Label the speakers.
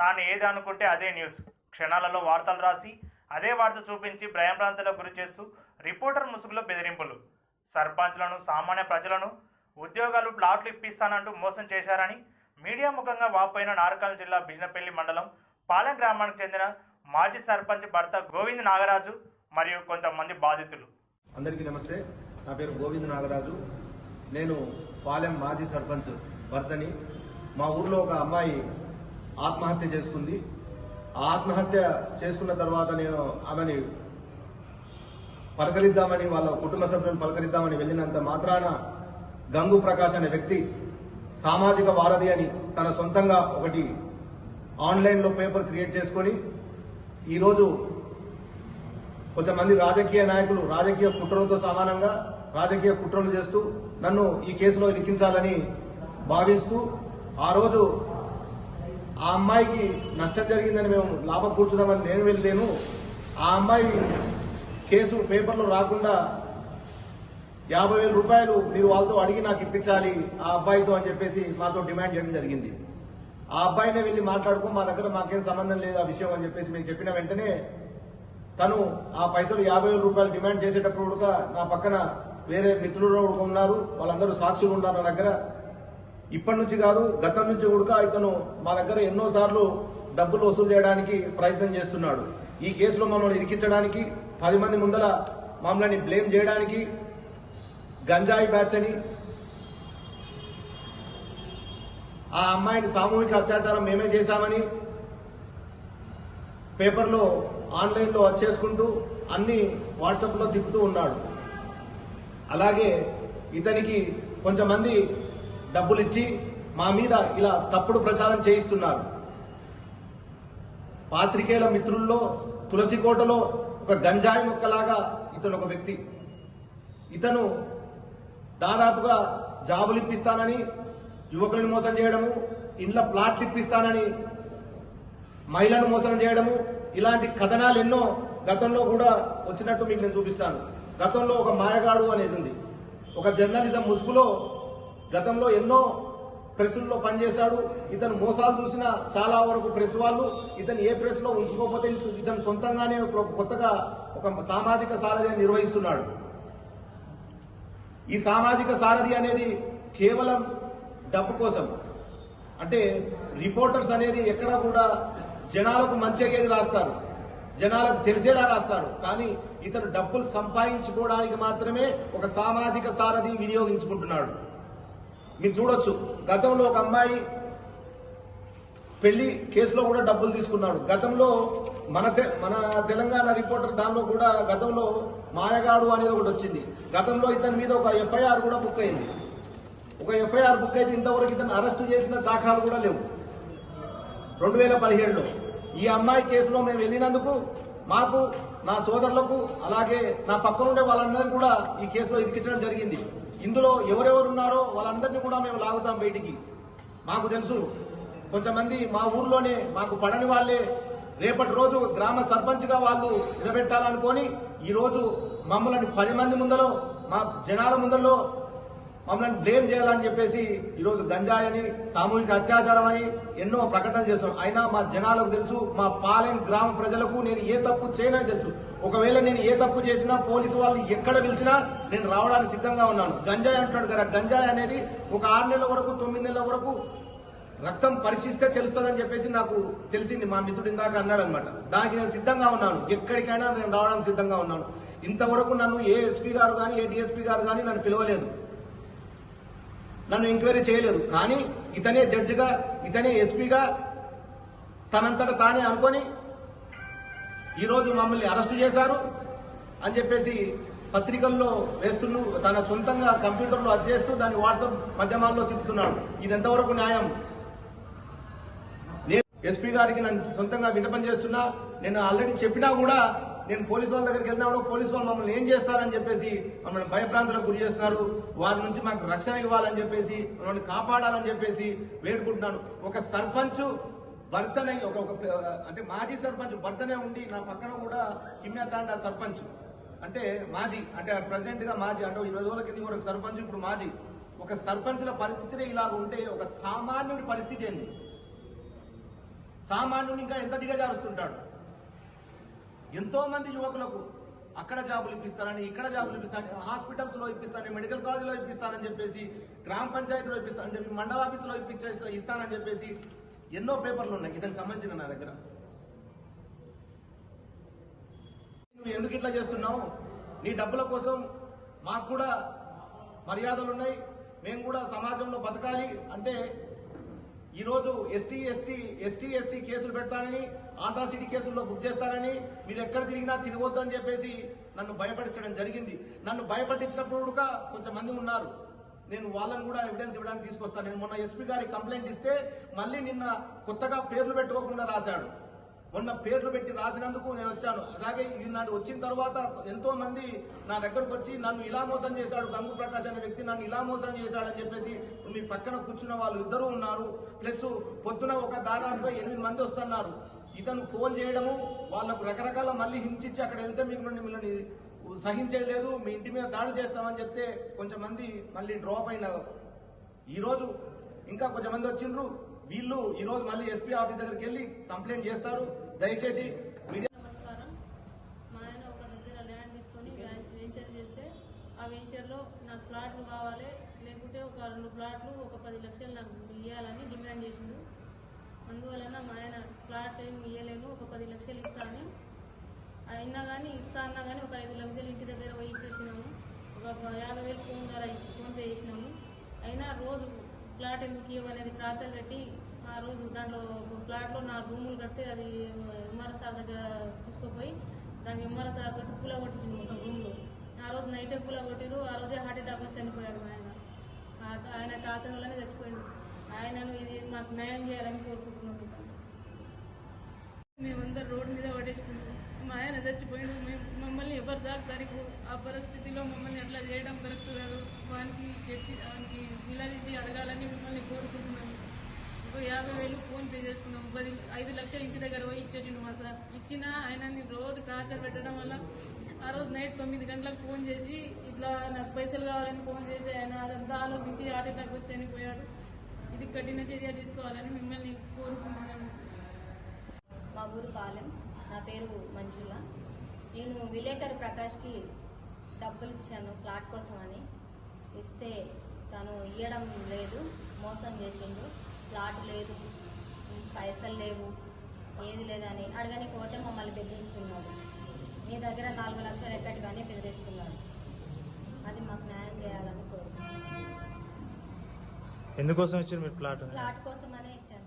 Speaker 1: తాను ఏది అనుకుంటే అదే న్యూస్. క్షణాలలో వార్తలు రాసి అదే వార్త చూపించి భయభ్రాంతులకు గురి చేస్తూ రిపోర్టర్ ముసుగులో బెదిరింపులు. సర్పంచ్లను సామాన్య ప్రజలను ఉద్యోగాలు ప్లాట్లు ఇప్పిస్తానంటూ మోసం చేశారని మీడియా ముఖంగా వాపోయిన నారకల్ జిల్లా బిజినపల్లి మండలం పాలెం గ్రామానికి చెందిన మాజీ సర్పంచ్ భర్త గోవింద్ నాగరాజు మరియు కొంతమంది బాధితులు.
Speaker 2: అందరికీ నమస్తే. నా పేరు గోవింద్ నాగరాజు. నేను పాలెం మాజీ సర్పంచ్ భర్తని. మా ఊర్లో ఒక అమ్మాయి ఆత్మహత్య చేసుకుంది. ఆ ఆత్మహత్య చేసుకున్న తర్వాత నేను ఆమెని పలకరిద్దామని వాళ్ళ కుటుంబ సభ్యులను పలకరిద్దామని వెళ్ళినంత మాత్రాన గంగు ప్రకాష్ అనే వ్యక్తి సామాజిక వారధి అని తన సొంతంగా ఒకటి ఆన్లైన్లో పేపర్ క్రియేట్ చేసుకొని ఈరోజు కొంతమంది రాజకీయ నాయకులు రాజకీయ కుట్రలతో సమానంగా రాజకీయ కుట్రలు చేస్తూ నన్ను ఈ కేసులో ఇరికించాలని భావిస్తూ ఆ రోజు ఆ అమ్మాయికి నష్టం జరిగిందని మేము లాభం కూర్చుదామని నేను వెళ్తేను ఆ అమ్మాయి కేసు పేపర్లో రాకుండా యాభై వేల రూపాయలు మీరు వాళ్ళతో అడిగి నాకు ఇప్పించాలి ఆ అబ్బాయితో అని చెప్పేసి మాతో డిమాండ్ చేయడం జరిగింది. ఆ అబ్బాయినే వెళ్ళి మాట్లాడుకో మా దగ్గర మాకేం సంబంధం లేదు ఆ విషయం అని చెప్పేసి మేము చెప్పిన వెంటనే తను ఆ పైసలు యాభై వేల రూపాయలు డిమాండ్ చేసేటప్పుడు కూడా నా పక్కన వేరే మిత్రులు కూడా ఉన్నారు వాళ్ళందరూ సాక్షులు ఉన్నారు నా దగ్గర. ఇప్పటి నుంచి కాదు గతం నుంచి కూడా ఇతను మా దగ్గర ఎన్నో సార్లు డబ్బులు వసూలు చేయడానికి ప్రయత్నం చేస్తున్నాడు. ఈ కేసులో మమ్మల్ని ఇరికించడానికి పది మంది ముందర మమ్మల్ని బ్లేమ్ చేయడానికి గంజాయి బ్యాచ్ అని ఆ అమ్మాయిని సామూహిక అత్యాచారం మేమే చేశామని పేపర్లో ఆన్లైన్లో వచ్చేసుకుంటూ అన్ని వాట్సాప్లో తిప్పుతూ ఉన్నాడు. అలాగే ఇతనికి కొంతమంది డబ్బులు ఇచ్చి మా మీద ఇలా తప్పుడు ప్రచారం చేయిస్తున్నారు. పాత్రికేయుల మిత్రుల్లో తులసికోటలో ఒక గంజాయి మొక్కలాగా ఇతను ఒక వ్యక్తి. ఇతను దాదాపుగా జాబులు ఇప్పిస్తానని యువకులను మోసం చేయడము ఇండ్ల ప్లాట్లు ఇప్పిస్తానని మహిళను మోసం చేయడము ఇలాంటి కథనాలు ఎన్నో గతంలో కూడా వచ్చినట్టు మీకు నేను చూపిస్తాను. గతంలో ఒక మాయగాడు అనేది ఉంది. ఒక జర్నలిజం ముసుగులో గతంలో ఎన్నో ప్రెస్లో పనిచేశాడు. ఇతను మోసాలు చూసిన చాలా వరకు ప్రెస్ వాళ్ళు. ఇతను ఏ ప్రెస్లో ఉంచుకోకపోతే ఇతను సొంతంగానే ఒక కొత్తగా ఒక సామాజిక సారథి నిర్వహిస్తున్నాడు. ఈ సామాజిక సారథి అనేది కేవలం డబ్బు కోసం. అంటే రిపోర్టర్స్ అనేది ఎక్కడ కూడా జనాలకు మంచి రాస్తారు. జనాలకు తెలిసేలా రాస్తారు. కానీ ఇతను డబ్బులు సంపాదించుకోవడానికి మాత్రమే ఒక సామాజిక సారథి వినియోగించుకుంటున్నాడు. మీరు చూడొచ్చు. గతంలో ఒక అమ్మాయి పెళ్ళి కేసులో కూడా డబ్బులు తీసుకున్నాడు. గతంలో మన తె- మన తెలంగాణ రిపోర్టర్ దానిలో కూడా గతంలో మాయగాడు అనేది ఒకటి వచ్చింది. గతంలో ఇతని మీద ఒక ఎఫ్ఐఆర్ కూడా బుక్ అయింది. ఒక ఎఫ్ఐఆర్ బుక్ అయితే ఇంతవరకు ఇతను అరెస్టు చేసిన దాఖలు కూడా లేవు. రెండు వేల పదిహేడులో. ఈ అమ్మాయి కేసులో మేము వెళ్ళినందుకు మాకు నా సోదరులకు అలాగే నా పక్కన ఉండే కూడా ఈ కేసులో ఇరికించడం జరిగింది. ఇందులో ఎవరెవరు ఉన్నారో వాళ్ళందరినీ కూడా మేము లాగుతాం బయటికి. మాకు తెలుసు కొంతమంది మా ఊర్లోనే మాకు పడని వాళ్ళే. రేపటి రోజు గ్రామ సర్పంచ్గా వాళ్ళు నిలబెట్టాలనుకొని ఈరోజు మమ్మల్ని పది మంది ముందలో మా జనాల ముందరలో మమ్మల్ని బ్లేమ్ చేయాలని చెప్పేసి ఈరోజు గంజాయని సామూహిక అత్యాచారం అని ఎన్నో ప్రకటనలు చేస్తున్నాం అయినా మా జనాలకు తెలుసు మా పాలెం గ్రామ ప్రజలకు నేను ఏ తప్పు చేయనని తెలుసు. ఒకవేళ నేను ఏ తప్పు చేసినా పోలీసు వాళ్ళు ఎక్కడ పిలిచినా నేను రావడానికి సిద్ధంగా ఉన్నాను. గంజాయి అంటున్నాడు కదా గంజాయి అనేది ఒక ఆరు నెలల వరకు తొమ్మిది నెలల వరకు రక్తం పరీక్షిస్తే తెలుస్తుందని చెప్పేసి నాకు తెలిసింది మా మిత్రుడు ఇందాక అన్నాడు అనమాట దానికి నేను సిద్ధంగా ఉన్నాను. ఎక్కడికైనా నేను రావడానికి సిద్ధంగా ఉన్నాను. ఇంతవరకు నన్ను ఏ ఎస్పీ గారు కానీ ఏ డిఎస్పీ గారు కానీ నన్ను పిలవలేదు. నన్ను ఎంక్వైరీ చేయలేదు. కానీ ఇతనే జడ్జిగా ఇతనే ఎస్పీగా తనంతట తానే అనుకొని ఈరోజు మమ్మల్ని అరెస్టు చేశారు అని చెప్పేసి పత్రికల్లో వేస్తున్న తన సొంతంగా కంప్యూటర్లో అది చేస్తూ దాన్ని వాట్సాప్ మాధ్యమాల్లో తిప్పుతున్నాడు. ఇది ఎంతవరకు న్యాయం? నేను ఎస్పీ గారికి నన్ను సొంతంగా విన్నపం చేస్తున్నా. నేను ఆల్రెడీ చెప్పినా కూడా నేను పోలీస్ వాళ్ళ దగ్గరికి వెళ్తాను పోలీస్ వాళ్ళు మమ్మల్ని ఏం చేస్తారని చెప్పేసి మమ్మల్ని భయభ్రాంతులకు గురి చేస్తున్నారు. వారి నుంచి మాకు రక్షణ ఇవ్వాలని చెప్పేసి మమ్మల్ని కాపాడాలని చెప్పేసి వేడుకుంటున్నాను. ఒక సర్పంచ్ భర్తనే ఒక ఒక అంటే మాజీ సర్పంచ్ భర్తనే ఉండి నా పక్కన కూడా కిమ్యాతాండ సర్పంచ్. అంటే మాజీ అంటే ప్రెసిడెంట్గా మాజీ అంటే ఇరవై రోజుల కింద ఒక సర్పంచ్ ఇప్పుడు మాజీ. ఒక సర్పంచ్ల పరిస్థితినే ఇలాగ ఉంటే ఒక సామాన్యుడి పరిస్థితి ఏంది? సామాన్యుడు ఇంకా ఎంత దిగజారుస్తుంటాడు? ఎంతోమంది యువకులకు అక్కడ జాబులు ఇప్పిస్తానని ఇక్కడ జాబులు ఇప్పిస్తానని హాస్పిటల్స్లో ఇప్పిస్తానని మెడికల్ కాలేజీలో ఇప్పిస్తానని చెప్పేసి గ్రామ పంచాయతీలో ఇప్పిస్తానని చెప్పి మండల ఆఫీసులో ఇప్పించే ఇస్తానని చెప్పేసి ఎన్నో పేపర్లు ఉన్నాయి. ఇతనికి సంబంధించిన నా దగ్గర. నువ్వు ఎందుకు ఇట్లా చేస్తున్నావు? నీ డబ్బుల కోసం మాకు కూడా మర్యాదలు ఉన్నాయి. మేము కూడా సమాజంలో బతకాలి. అంటే ఈరోజు ఎస్టీ ఎస్టీ ఎస్టీ ఎస్సీ కేసులు పెడతానని ఆంధ్రా సిటీ కేసుల్లో బుక్ చేస్తారని మీరు ఎక్కడ తిరిగినా తిరగొద్దు అని చెప్పేసి నన్ను భయపడించడం జరిగింది. నన్ను భయపడించినప్పుడు కూడా కొంచెం మంది ఉన్నారు. నేను వాళ్ళని కూడా ఎవిడెన్స్ ఇవ్వడానికి తీసుకొస్తాను. నేను మొన్న ఎస్పీ గారికి కంప్లైంట్ ఇస్తే మళ్ళీ నిన్న కొత్తగా పేర్లు పెట్టుకోకుండా రాశాడు. మొన్న పేర్లు పెట్టి రాసినందుకు నేను వచ్చాను. అలాగే ఇది నాది వచ్చిన తర్వాత ఎంతో మంది నా దగ్గరకు వచ్చి నన్ను ఇలా మోసం చేశాడు. గంగు ప్రకాష్ అనే వ్యక్తి నన్ను ఇలా మోసం చేశాడు అని చెప్పేసి మీ పక్కన కూర్చున్న వాళ్ళు ఇద్దరు ఉన్నారు. ప్లస్ పొద్దున ఒక దాదాపుగా ఎనిమిది మంది వస్తున్నారు. ఇతను ఫోన్ చేయడము వాళ్ళకు రకరకాల మళ్ళీ హింసించి అక్కడ వెళ్తే మీకు నుండి మిమ్మల్ని సహించలేదు మీ ఇంటి మీద దాడి చేస్తామని చెప్తే కొంచెం మంది మళ్ళీ డ్రాప్ అయినారు. ఈరోజు ఇంకా కొంచెమంది వచ్చిండ్రు. వీళ్ళు ఈరోజు మళ్ళీ ఎస్పీ ఆఫీస్ దగ్గరికి వెళ్ళి కంప్లైంట్ చేస్తారు. దయచేసి మీడియా
Speaker 3: నమస్కారం. మా ఆయన ఒక దగ్గర ల్యాండ్ తీసుకొని వెంచర్ చేస్తే ఆ వెంచర్లో నాకు ప్లాట్లు కావాలి. లేకుంటే ఒక రెండు ప్లాట్లు ఒక పది లక్షలు నాకు ఇవ్వాలని డిమాండ్ చేసిండు. అందువలన మా ఆయన ప్లాట్ ఏమి ఇవ్వలేను ఒక పది లక్షలు ఇస్తా అని. అయినా కానీ ఇస్తా అన్నా కానీ ఒక ఐదు లక్షలు ఇంటి దగ్గర పోయి ఇచ్చేసినాము. ఒక యాభై వేలు ఫోన్ ద్వారా ఫోన్ పే చేసినాము. అయినా రోజు ప్లాట్ ఎందుకు ఇవ్వనేది టార్చర్ పెట్టి ఆ రోజు దాంట్లో ఒక ప్లాట్లో నా రూములు కడితే అది ఎంఆర్ఎస్ సార్ దగ్గర తీసుకుపోయి దానికి ఎంఆర్ఎస్ సార్ తోటి పూల కొట్టించింది మొత్తం రూమ్లో ఆ రోజు నైటే పూల కొట్టిరు ఆ రోజే హార్ట్ అటాక్ వచ్చి చనిపోయాడు ఆయన. ఆయన టార్చర్ వల్లనే చచ్చిపోయాడు. ఆయనను ఇది మాకు న్యాయం చేయాలని కోరుకుంటున్నాను మేమందరం రోడ్డు మీద పడేసినాము. మా ఆయన చచ్చిపోయిండు మేము మమ్మల్ని ఎవరు దాకా ఆ పరిస్థితిలో మమ్మల్ని అట్లా చేయడం కరెక్ట్ కాదు. వానికి చర్చి వానికి నిలదీసి అడగాలని మిమ్మల్ని కోరుకుంటున్నాము. ఒక యాభై వేలు ఫోన్ పే చేసుకున్నాం. పది ఐదు లక్షలు ఇంటి దగ్గర పోయి ఇచ్చేసిండు మా సార్. ఇచ్చిన ఆయనని రోజు టార్చర్ పెట్టడం వల్ల ఆ రోజు నైట్ తొమ్మిది గంటలకు ఫోన్ చేసి ఇట్లా నాకు పైసలు కావాలని ఫోన్ చేసి ఆయన అదంతా ఆలోచించి హార్ట్ అటాక్ వచ్చి చనిపోయాడు. ఇది కఠిన చర్య తీసుకోవాలని మిమ్మల్ని కోరుకుంటున్నాను
Speaker 4: మా ఊరు పాలెం నా పేరు మంజుల. నేను విలేకరు ప్రకాష్కి డబ్బులు ఇచ్చాను ప్లాట్ కోసం అని ఇస్తే తను ఇవ్వడం లేదు మోసం చేసిండు. ప్లాట్ లేదు పైసలు లేవు ఏది లేదని అడగని పోతే మమ్మల్ని బెదిరిస్తున్నాడు. నీ దగ్గర నాలుగు లక్షలు ఎక్కడి కానీ బెదిరిస్తున్నాడు. అది మాకు న్యాయం చేయాలని కోరుకుంటున్నాను.
Speaker 5: ఎందుకోసం ఇచ్చారు మీరు ప్లాట్?
Speaker 4: ప్లాట్ కోసమనే ఇచ్చాను